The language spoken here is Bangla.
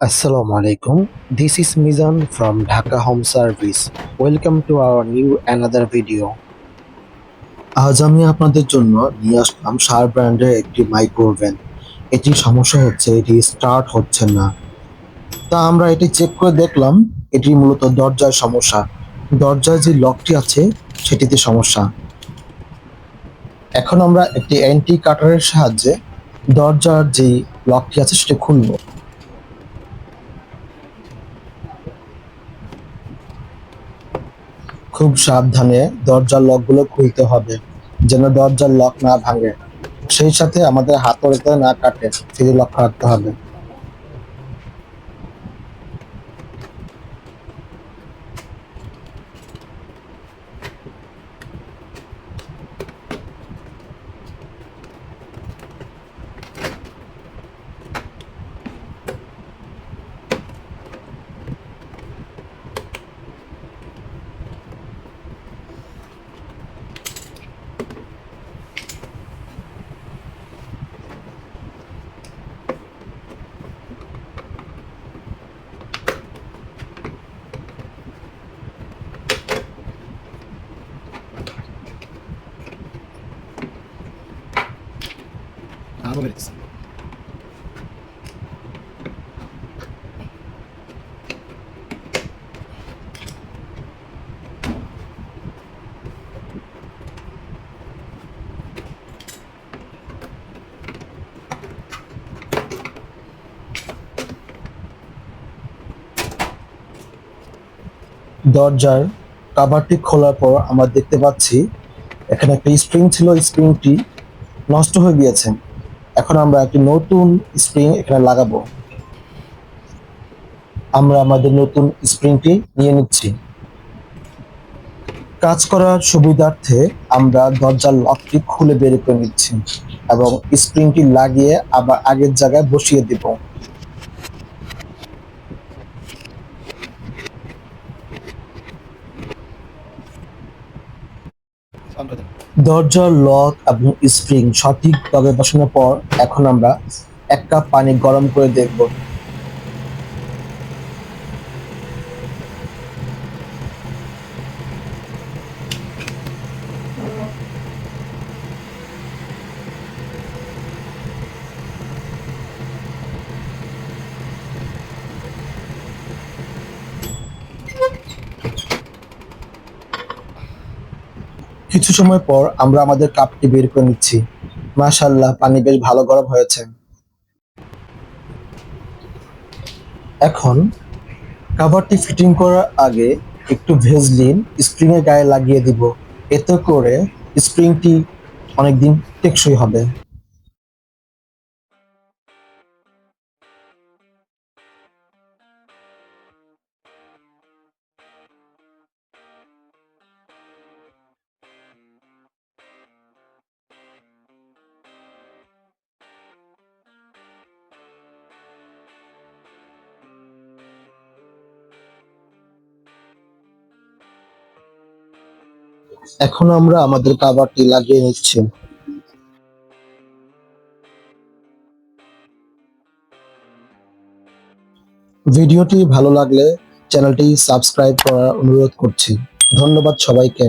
Assalamu alaikum. This is Mizan from Dhaka Home Service. Welcome to our new another video. আজ আমি আপনাদের জন্য নিয়ে আসলাম সার ব্র্যান্ডের একটি মাইক্রোওভেন এটি সমস্যা হচ্ছে, এটি স্টার্ট হচ্ছে না তা আমরা এটি চেক করে দেখলাম, এটি মূলত দরজার সমস্যা দরজার যে লকটি আছে, সেটিতে সমস্যা এখন আমরা একটি অ্যান্টি কাটারের সাহায্যে দরজার যে লকটি আছে, সেটা খুলবো খুব সাবধানে দরজার লকগুলো খুলতে হবে, যেন দরজার লক না ভাঙে। সেই সাথে আমাদের হাতড়েতে না কাটে সেটি লক্ষ্য রাখতে হবে। আরও বেড়েছে দরজার কাভারটি খোলার পর আমরা দেখতে পাচ্ছি, এখানে একটা স্প্রিং ছিল স্প্রিংটি নষ্ট হয়ে গিয়েছে। এখন আমরা একটি নতুন স্প্রিং এখানে লাগাবো। আমরা আমাদের নতুন স্প্রিংটি নিয়ে নিচ্ছি। কাজ করার সুবিধার্থে আমরা দরজার লকটি খুলে বের করে নিচ্ছি এবং স্প্রিংটি লাগিয়ে আবার আগের জায়গায় বসিয়ে দিব। দরজার লক এবং স্প্রিং সঠিকভাবে বসানোর পর এখন আমরা এক কাপ পানি গরম করে দেখব। কিছু সময় পর আমরা আমাদের কাপটি বের করে নিচ্ছি। মাশাল্লাহ পানি বেশ ভালো গরম হয়েছে। এখন কাভারটি ফিটিং করার আগে একটু ভেজলিন স্প্রিং এর গায়ে লাগিয়ে দিব। এতে করে স্প্রিংটি অনেকদিন টেকসই হবে। এখন আমরা আমাদের কাবারটি লাগিয়ে নিচ্ছি। ভিডিওটি ভালো লাগলে চ্যানেলটি সাবস্ক্রাইব করার অনুরোধ করছি। ধন্যবাদ সবাইকে।